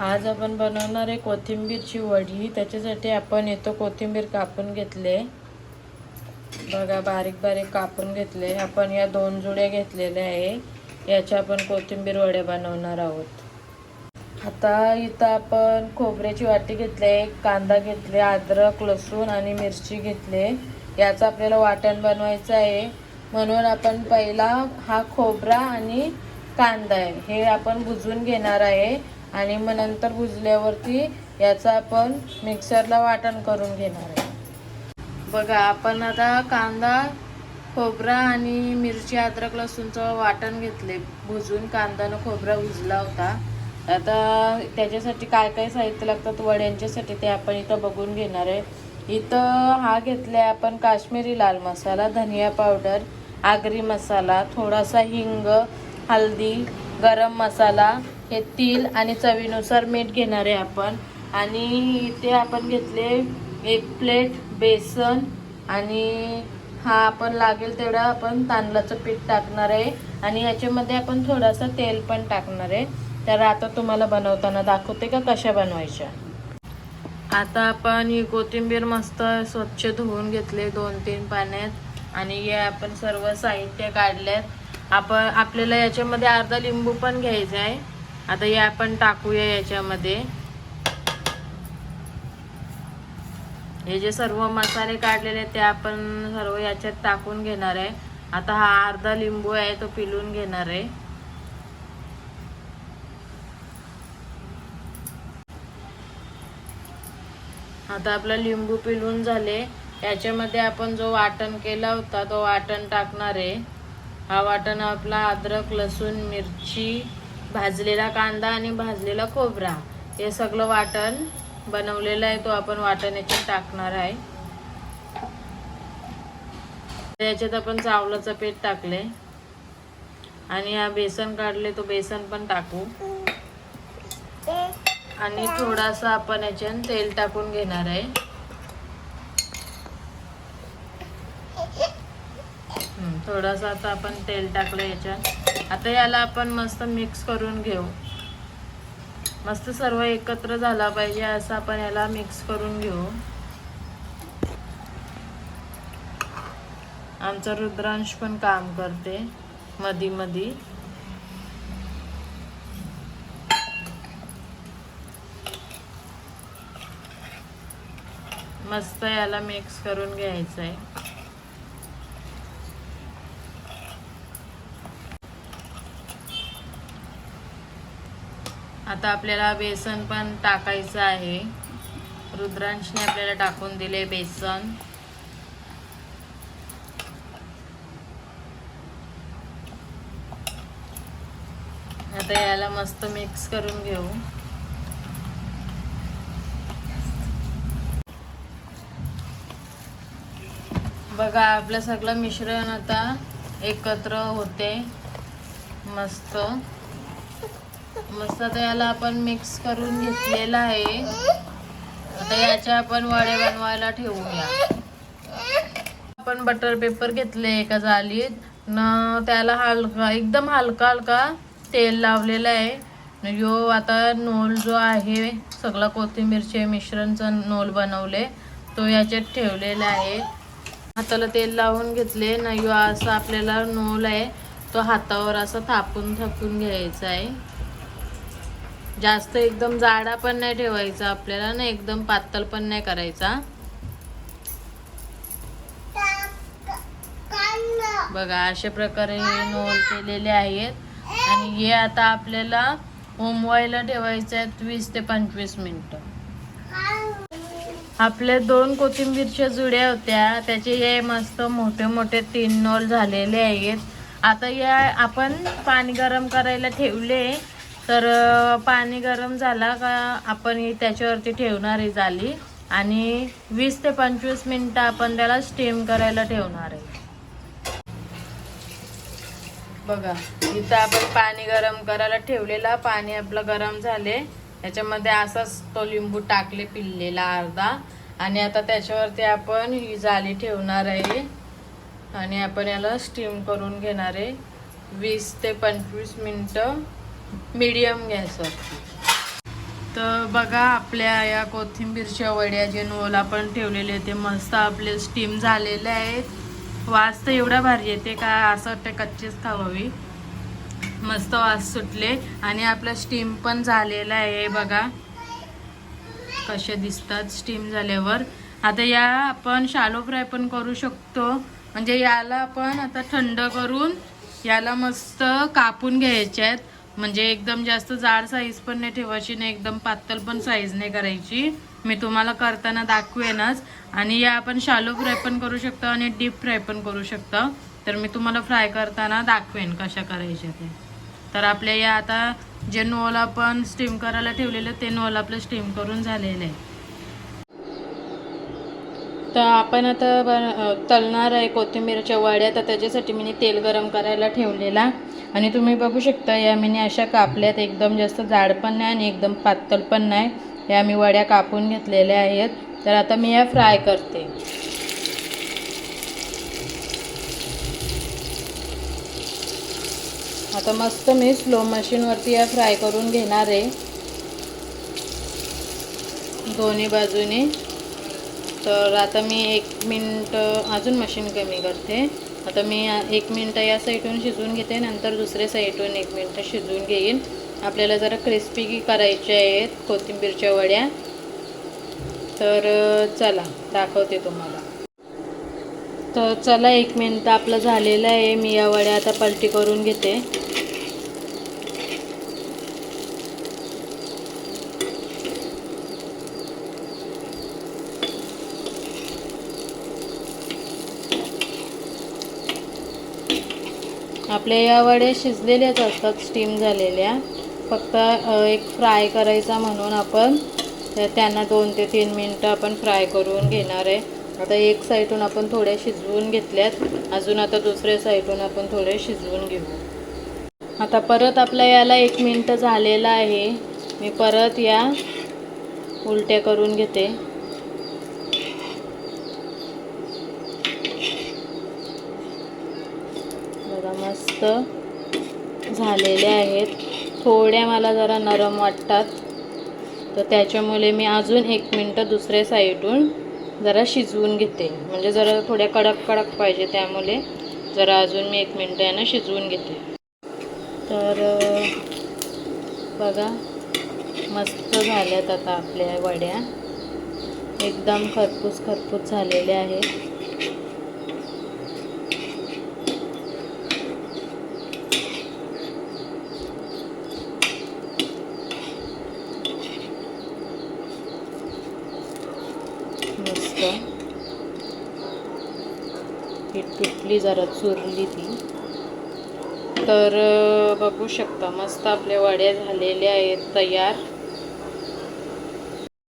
आज आपण बनवणार आहे कोथिंबीरची वडी. त्याच्यासाठी आपण येतो कोथिंबीर कापून घेतले. बघा बारीक बारीक कापून घेतले. आपण या दोन जुड्या घेतलेल्या आहे. याच्या आपण कोथिंबीर वड्या बनवणार आहोत. आता इथं आपण खोबऱ्याची वाटी घेतली कांदा घेतले अद्रक लसूण आणि मिरची घेतले. याचं आपल्याला वाटण बनवायचं आहे. म्हणून आपण पहिला हा खोबरा आणि कांदा आहे. हे आपण भुजून घेणार आहे. आणि मग नंतर भुजल्यावरती याचा आपण मिक्सरला वाटण करून घेणार आहे. बघा आपण आता कांदा खोबरा आणि मिरची अद्रक लसूणचं वाटण घेतले. भुजून कांदानं खोबरा भुजला होता. आता त्याच्यासाठी काय काय साहित्य लागतात वड्यांच्यासाठी ते आपण इथं बघून घेणार आहे. इथं हा घेतलाय आपण काश्मीरी लाल मसाला धनिया पावडर आगरी मसाला थोडासा हिंग हळदी गरम मसाला हे तीळ आणि चवीनुसार मीठ घेणार आहे आपण. आणि इथे आपण घेतले एक प्लेट बेसन आणि हा आपण लागेल तेवढा आपण तांदळाचं पीठ टाकणार आहे. आणि याच्यामध्ये आपण थोडासा तेल पण टाकणार आहे. तर आता तुम्हाला बनवताना दाखवते का कशा बनवायच्या. आता आपण ही कोथिंबीर मस्त स्वच्छ धुवून घेतले दोन तीन पाण्यात. आणि हे आपण सर्व साहित्य काढल्यात. आपण आपल्याला याच्यामध्ये अर्धा लिंबू पण घ्यायचा आहे. आता हे आपण टाकूया याच्यामध्ये. हे जे सर्व मसाले काढलेले ते आपण सर्व याच्यात टाकून घेणार आहे. आता हा अर्धा लिंबू आहे तो पिलून घेणार आहे. आता आपला लिंबू पिलून झाले. याच्यामध्ये आपण जो वाटण केला होता तो वाटण टाकणार आहे. हा वाटण आपला अद्रक लसूण मिरची भाजलेला कांदा आणि भाजलेला खोबरा. हे सगळं वाटण बनवलेलं आहे तो आपण वाटण याच्यात टाकणार आहे. याच्यात आपण चावलाचं पीठ टाकले. आणि हा बेसन काढले तो बेसन पण टाकू. आणि थोडासा आपण याच्यात तेल टाकून घेणार आहे. थोडासा आता आपण तेल टाकलं याच्यात. आता याला आपण मस्त मिक्स करून घेऊ. मस्त सर्व एकत्र झाला पाहिजे असं आपण याला मिक्स करून घेऊ. आमचा रुद्रांश पण काम करते मधी मधी. मस्त याला मिक्स करून घ्यायचं आहे आता आपल्याला बेसन पण टाकायचं आहे. रुद्रांशने आपल्याला टाकून दिले बेसन. आता याला मस्त मिक्स करून घेऊ. बघा आपलं सगळं मिश्रण आता एकत्र होते. मस्त. मस्त आता याला आपण मिक्स करून घेतलेला आहे. आता याच्या आपण वडे बनवायला ठेवूया. आपण बटर पेपर घेतले एका जालीत न त्याला हलका एकदम हलका हलका तेल लावलेलं आहे. न यो आता नोल जो आहे सगळं कोथिंबीरचे मिश्रणचं नोल बनवले. तो याच्यात ठेवलेला आहे. हाताला तेल लावून घेतले. न यो असं आपल्याला नोल आहे तो हातावर असा थापून थापून घ्यायचा आहे. जास्त एकदम जाडा पण नाही ठेवायचा आपल्याला ना एकदम पातळ पण नाही करायचा. बघा अशा प्रकारे हे नोल केलेले आहेत. आणि हे आता आपल्याला उमवायला ठेवायचे आहेत वीस ते पंचवीस मिनिट. आपल्या दोन कोथिंबीरच्या जुड्या होत्या. त्याचे हे मस्त मोठे मोठे तीन नोल झालेले आहेत. आता या आपण पाणी गरम करायला ठेवले. तर पाणी गरम झाला का आपण ही त्याच्यावरती ठेवणार आहे जाली. आणि वीस ते पंचवीस मिनटं आपण त्याला स्टीम करायला ठेवणार आहे. बघा इथं आपण पाणी गरम करायला ठेवलेला. पाणी आपलं गरम झाले. त्याच्यामध्ये असाच तो लिंबू टाकले पिल्लेला अर्धा. आणि आता त्याच्यावरती आपण ही जाली ठेवणार आहे. आणि आपण याला स्टीम करून घेणार आहे. वीस ते पंचवीस मिनटं. मीडियम गॅसवरती तर बघा आपल्या या कोथिंबीरच्या वड्या जे नोल आपण ठेवलेले ते मस्त आपले स्टीम झालेले आहेत. वास तर एवढा भारी येते का असं वाटतं कच्चेच खावावी. मस्त वास सुटले. आणि आपलं स्टीम पण झालेला आहे बघा. कसे दिसतात स्टीम झाल्यावर. आता या आपण शालो फ्राय पण करू शकतो. म्हणजे याला आपण आता थंड करून याला मस्त कापून घ्यायचे आहेत. म्हणजे एकदम जास्त जाड साईज पण नाही ठेवायची नाही एकदम पातळ पण साईज नाही करायची. मी तुम्हाला करताना दाखवेनच. आणि या आपण शालो फ्राय पण करू शकतो आणि डीप फ्राय पण करू शकतो. तर मी तुम्हाला फ्राय करताना दाखवेन कशा करायच्या ते. तर आपल्या या आता जे नोल आपण स्टीम करायला ठेवलेलं ते नोल आपलं स्टीम करून झालेलं आहे. तर आपण आता बन- तळणार आहे कोथिंबीरच्या वड्या. तर त्याच्यासाठी मी तेल गरम करायला ठेवलेला. आणि तुम्ही बघू शकता या मी अशा कापल्यात. एकदम जास्त जाड पण नाही आणि एकदम पातळ पण नाही. या मी वड्या कापून घेतलेल्या आहेत. तर आता मी या फ्राय करते. आता मस्त मी स्लो मशीनवरती या फ्राय करून घेणार आहे. दोन्ही बाजूने. तर आता मी एक मिनट अजून मशीन कमी करते. आता मी एक मिनटं या साईडून शिजवून घेते नंतर दुसऱ्या साईडून एक मिनटं शिजवून घेईन. आपल्याला जरा क्रिस्पी करायच्या आहेत कोथिंबीरच्या वड्या. तर चला दाखवते तुम्हाला. तर चला एक मिनटं आपलं झालेलं आहे. मी या वड्या आता पलटी करून घेते. आपल्या या वड्या शिजलेल्याच असतात स्टीम झालेल्या. फक्त एक फ्राय करायचा म्हणून आपण त्यांना दोन ते तीन मिनटं आपण फ्राय करून घेणार आहे. आता एक साईडून आपण थोड्या शिजवून घेतल्यात. अजून आता दुसऱ्या साईडून आपण थोड्या शिजवून घेऊ. आता परत आपल्या याला एक मिनटं झालेलं आहे. मी परत या उलट्या करून घेते बघा मस्त झालेल्या आहेत. थोड्या मला जरा नरम वाटतात. तर त्याच्यामुळे मी अजून एक मिनटं दुसऱ्या साईडून जरा शिजवून घेते. म्हणजे जरा थोड्या कडक कडक पाहिजे त्यामुळे जरा अजून मी एक मिनटं यानं शिजवून घेते. तर बघा मस्त झाल्यात आता आपल्या वड्या. एकदम खरपूस खरपूस झालेल्या आहेत. मस्त ही तुटली जरा चुरली ती. तर बघू शकता मस्त आपल्या वड्या झालेल्या आहेत तयार.